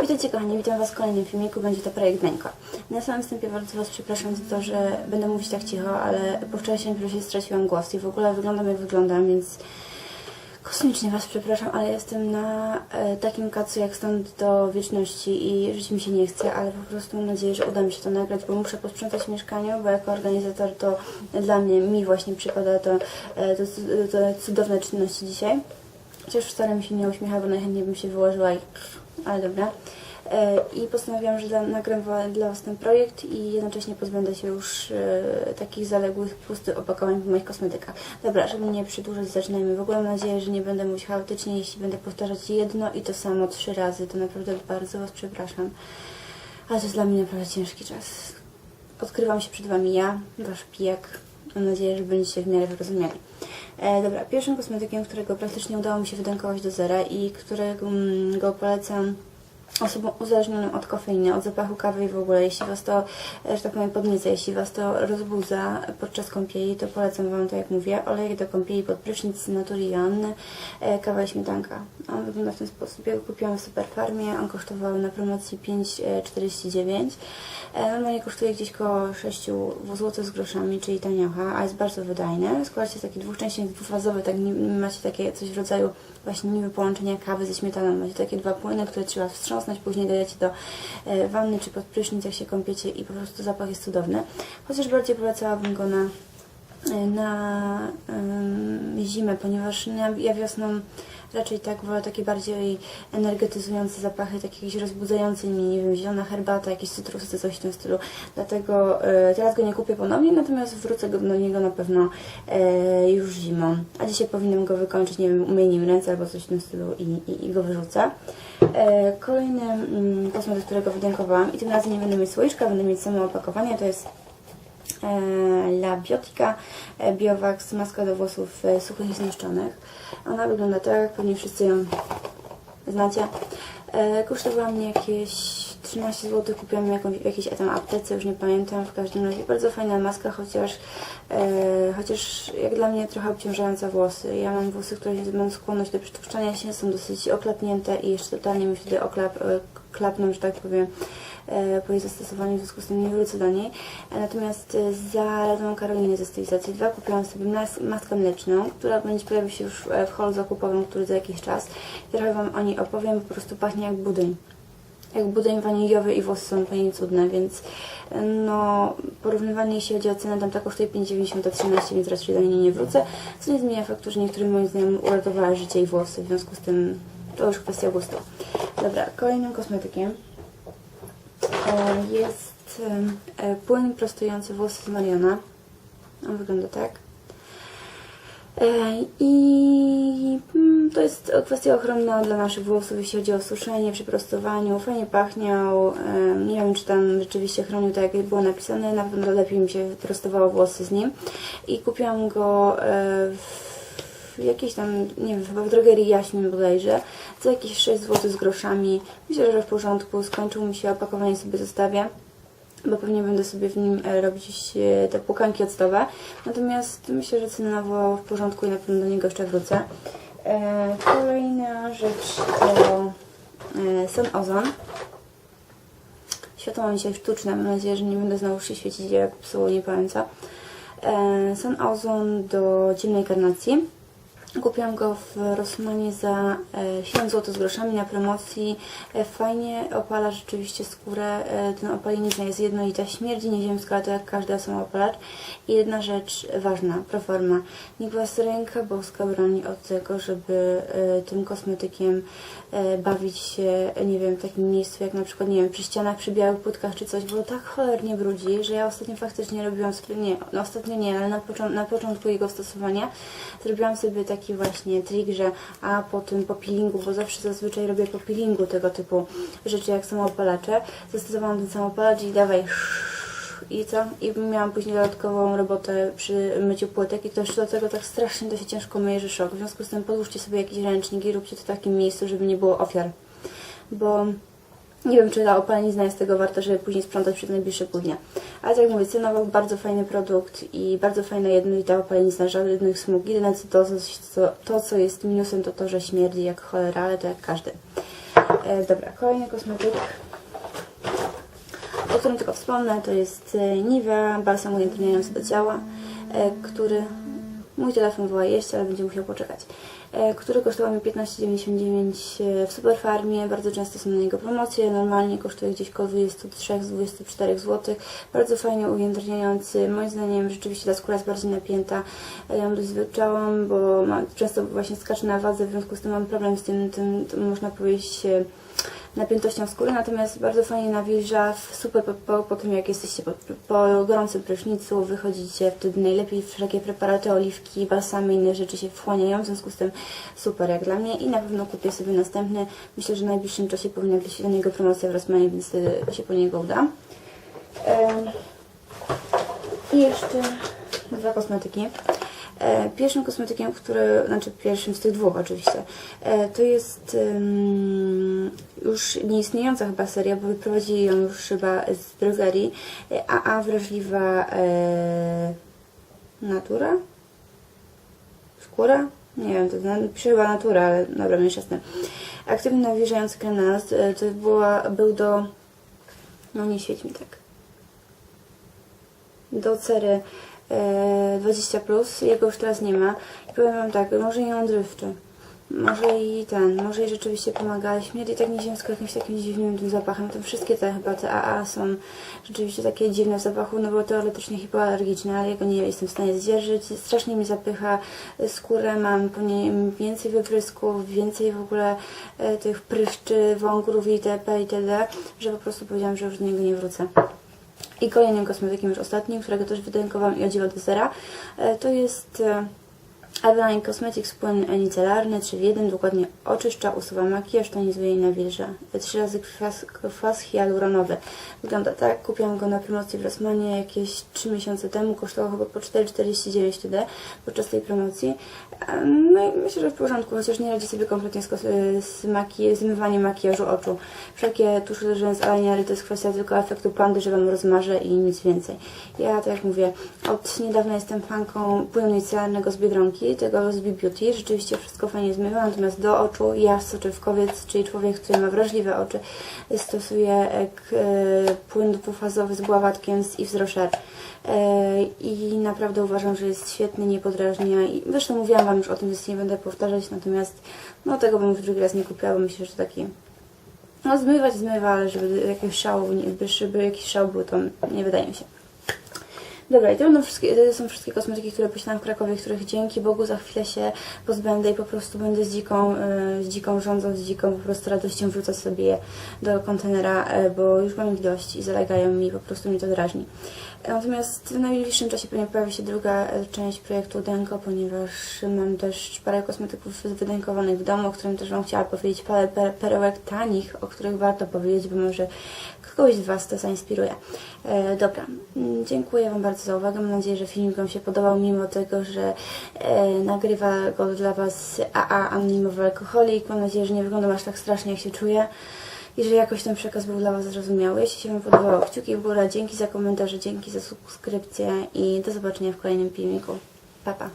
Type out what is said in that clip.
Witajcie kochani, witam Was w kolejnym filmiku, będzie to projekt Deńko. Na samym wstępie bardzo Was przepraszam za to, że będę mówić tak cicho, ale po wczorajszym imprezie straciłam głos i w ogóle wyglądam jak wyglądam, więc kosmicznie Was przepraszam, ale jestem na e, takim kacu jak stąd do wieczności i żyć mi się nie chce, ale po prostu mam nadzieję, że uda mi się to nagrać, bo muszę posprzątać w mieszkaniu, bo jako organizator to dla mnie, mi właśnie przypada to, e, to, to cudowne czynności dzisiaj. Chociaż wcale mi się nie uśmiecha, bo najchętniej bym się wyłożyła i... Ale dobra. E, I postanowiłam, że nagram dla Was ten projekt i jednocześnie pozbędę się już e, takich zaległych, pustych opakowań w moich kosmetykach. Dobra, żeby nie przedłużać, zaczynajmy. W ogóle mam nadzieję, że nie będę mówić chaotycznie, jeśli będę powtarzać jedno i to samo trzy razy. To naprawdę bardzo Was przepraszam. Ale to jest dla mnie naprawdę ciężki czas. Odkrywam się przed Wami ja, Wasz pijak. Mam nadzieję, że będziecie w miarę wyrozumiali. E, dobra, pierwszym kosmetykiem, którego praktycznie udało mi się wydękować do zera i którego mm, go polecam osobom uzależnionym od kofeiny, od zapachu kawy i w ogóle, jeśli Was to, e, że tak powiem, podnieca, jeśli Was to rozbudza podczas kąpieli, to polecam Wam, tak jak mówię, olej do kąpieli pod prysznic Natury Joanny, e, kawa i śmietanka. On wygląda w ten sposób. Ja go kupiłam w Superfarmie, on kosztował na promocji 5,49. E, Normalnie kosztuje gdzieś koło 6 zł z groszami, czyli taniocha, a jest bardzo wydajny. Składa się z takich dwóch części, dwufazowy, tak macie takie coś w rodzaju właśnie niby połączenia kawy ze śmietaną. Macie takie dwa płyny, które trzeba wstrząsnąć, później dajecie do e, wanny czy pod prysznic, jak się kąpiecie i po prostu zapach jest cudowny. Chociaż bardziej polecałabym go na na ym, zimę, ponieważ ja, ja wiosną raczej tak wolę takie bardziej energetyzujące zapachy, takie jakieś rozbudzające mnie, nie wiem, zielona herbata, jakieś cytrusy, coś w tym stylu. Dlatego y, teraz go nie kupię ponownie, natomiast wrócę do niego na pewno y, już zimą. A dzisiaj powinnam go wykończyć, nie wiem, umyję nim ręce albo coś w tym stylu i, i, i go wyrzucę. E, Kolejny mm, kosmetyk, którego wydękowałam i tym razem nie będę mieć słoiczka, będę mieć samo opakowanie, to jest e, La Biotica e, Biowax maska do włosów e, suchych i zniszczonych. Ona wygląda tak, pewnie wszyscy ją znacie. Kosztowała mnie jakieś 13 zł, kupiłam jakąś, w jakiejś tam aptece, już nie pamiętam. W każdym razie bardzo fajna maska, chociaż, e, chociaż jak dla mnie trochę obciążająca włosy. Ja mam włosy, które mają skłonność do przytłuszczania się, są dosyć oklapnięte i jeszcze totalnie mi wtedy oklap, e, klapną, że tak powiem, e, po jej zastosowaniu, w związku z tym nie wrócę do niej. Natomiast e, za radą Karoliny ze stylizacji 2 kupiłam sobie mas maskę mleczną, która będzie pojawić się już w holu zakupowym, który za jakiś czas. Trochę Wam o niej opowiem, po prostu pachnie jak budyń. Jak budyń waniliowy i włosy są fajnie cudne, więc no porównywanie jeśli chodzi o cenę, tam ta kosztuje 5,90 a 13, więc raczej do niej nie wrócę. Co nie zmienia faktu, że niektórym moim zdaniem uratowała życie i włosy, w związku z tym to już kwestia gustu. Dobra, kolejnym kosmetykiem jest e, płyn prostujący włosy z Mariona. On wygląda tak. E, I to jest kwestia ochronna dla naszych włosów, jeśli chodzi o suszenie przy prostowaniu. Fajnie pachniał. Nie wiem, czy tam rzeczywiście chronił tak, jak było napisane. Na pewno lepiej mi się prostowało włosy z nim. I kupiłam go e, w jakiejś tam, nie wiem, chyba w drogerii Jaśmin bodajże, za jakieś 6 zł z groszami. Myślę, że w porządku. Skończył mi się, opakowanie sobie zostawię, bo pewnie będę sobie w nim e, robić e, te płukanki octowe. Natomiast myślę, że cenowo w porządku i na pewno do niego jeszcze wrócę. E, kolejna rzecz to e, Sun Ozon. Światło mam dzisiaj sztuczne, mam nadzieję, że nie będę znowu się świecić jak psuło, nie. E, Sun Ozon do ciemnej karnacji. Kupiłam go w Rossmanie za e, 7 zł z groszami na promocji. E, Fajnie opala rzeczywiście skórę. E, Ten opalenizna jest jednolita, śmierdzi nieziemska, to jak każdy samoopalacz. I jedna rzecz ważna, proforma. Niech Was ręka boska broni od tego, żeby e, tym kosmetykiem e, bawić się, nie wiem, w takim miejscu jak na przykład, nie wiem, przy ścianach, przy białych płytkach czy coś, bo tak cholernie brudzi, że ja ostatnio faktycznie robiłam sobie, nie, no ostatnio nie, ale na, począ- na początku jego stosowania zrobiłam sobie taki właśnie trik, że a po tym po peelingu, bo zawsze zazwyczaj robię po peelingu tego typu rzeczy jak samoopalacze, zastosowałam ten samoopalacz i dawaj i co? I miałam później dodatkową robotę przy myciu płytek i to jeszcze do tego tak strasznie to się ciężko myje, że szok. W związku z tym podłóżcie sobie jakiś ręcznik i róbcie to w takim miejscu, żeby nie było ofiar. Bo nie wiem, czy ta opalenizna jest tego warta, żeby później sprzątać przez najbliższe pół dnia. Ale tak jak mówię, cenowo bardzo fajny produkt i bardzo fajna jednolita opalenizna, żadnych smug. Jedyne co to, co, to, co jest minusem, to to, że śmierdzi jak cholera, ale to jak każdy. E, dobra, kolejny kosmetyk, o którym tylko wspomnę, to jest e, Nivea Balsam ujędrniający do ciała, e, który mój telefon woła jeść, ale będzie musiał poczekać. E, który kosztował mi 15,99 e, w Superfarmie. Bardzo często są na niego promocje. Normalnie kosztuje gdzieś koło 23-24 zł. Bardzo fajnie ujędrniający. Moim zdaniem rzeczywiście ta skóra jest bardziej napięta. Ja ją dość zwyczałam, bo często właśnie skaczę na wadze, w związku z tym mam problem z tym, tym, tym można powiedzieć, napiętością skóry, natomiast bardzo fajnie nawilża, w- super po, po, po tym jak jesteście po, po gorącym prysznicu, wychodzicie, wtedy najlepiej wszelkie preparaty, oliwki, balsamy, inne rzeczy się wchłaniają, w związku z tym super jak dla mnie i na pewno kupię sobie następny. Myślę, że w najbliższym czasie powinna być do niego promocja w Rossmanie, więc się po niego uda. I jeszcze dwa kosmetyki. E, Pierwszym kosmetykiem, który, znaczy pierwszym z tych dwóch oczywiście, e, to jest już nieistniejąca chyba seria, bo wyprowadzili ją już chyba z drogerii. E, AA wrażliwa e, natura? Skóra? Nie wiem, to na- chyba natura, ale dobra, mniejsza z tym. Aktywny nawilżający na nas, e, to była, był do, no nie świeć mi tak, do cery e, 20, plus, jego już teraz nie ma. I powiem Wam tak, może i odrywczy. Może i ten, może i rzeczywiście pomagałeś. Mnie i tak nieziemsko jakimś takim dziwnym tym zapachem. To wszystkie te chyba te AA są rzeczywiście takie dziwne w zapachu, no bo teoretycznie hipoalergiczne, ale jego nie jestem w stanie zdzierżyć. Strasznie mi zapycha skórę, mam po niej więcej wyprysków, więcej w ogóle e, tych pryszczy, wągrów itp. itd., że po prostu powiedziałam, że już do niego nie wrócę. I kolejnym kosmetykiem, już ostatnim, którego też wydenkowałam i odziwa do zera, e, to jest e, Adeline Cosmetics płyn micelarny 3 w 1, dokładnie oczyszcza, usuwa makijaż, tonizuje i nawilża. Trzy razy kwas, kwas hialuronowy. Wygląda tak, kupiłam go na promocji w Rossmanie jakieś 3 miesiące temu, kosztował chyba po 4,49 wtedy podczas tej promocji. No i myślę, że w porządku, chociaż nie radzi sobie kompletnie z, z maki- zmywaniem makijażu oczu. Wszelkie tusze z alaniary to jest kwestia tylko efektu pandy, że Wam rozmarzę i nic więcej. Ja, tak jak mówię, od niedawna jestem fanką płynu micelarnego z Biedronki, tego z Beauty. Rzeczywiście wszystko fajnie zmywa, natomiast do oczu ja, soczewkowiec, czyli człowiek, który ma wrażliwe oczy, stosuję e, e, płyn dwufazowy z bławatkiem z Yves. E, I naprawdę uważam, że jest świetny, nie podrażnia. Zresztą mówiłam Wam już o tym, więc nie będę powtarzać, natomiast no tego bym już drugi raz nie kupiła, bo myślę, że taki no zmywać zmywa, ale żeby jakiegoś szału, żeby jakiś szał był, to nie wydaje mi się. Dobra, i to będą wszystkie, to są wszystkie kosmetyki, które posiadam w Krakowie, których dzięki Bogu za chwilę się pozbędę i po prostu będę z dziką, e, z dziką rządzą, z dziką po prostu radością wrzucać sobie je do kontenera, e, bo już mam ich dość i zalegają mi, po prostu mnie to drażni. Natomiast w najbliższym czasie pewnie pojawi się druga e, część projektu Denko, ponieważ mam też parę kosmetyków wydenkowanych w domu, o którym też Wam chciała powiedzieć, parę per- perełek tanich, o których warto powiedzieć, bo może kogoś z Was to zainspiruje. E, dobra, Mm, dziękuję Wam bardzo za uwagę. Mam nadzieję, że filmik Wam się podobał, mimo tego, że e, nagrywa go dla Was AA Anonimowy Alkoholik. Mam nadzieję, że nie wyglądam aż tak strasznie, jak się czuję i że jakoś ten przekaz był dla Was zrozumiały. Jeśli się Wam podobało, kciuki w górę, dzięki za komentarze, dzięki za subskrypcję i do zobaczenia w kolejnym filmiku. Pa, pa.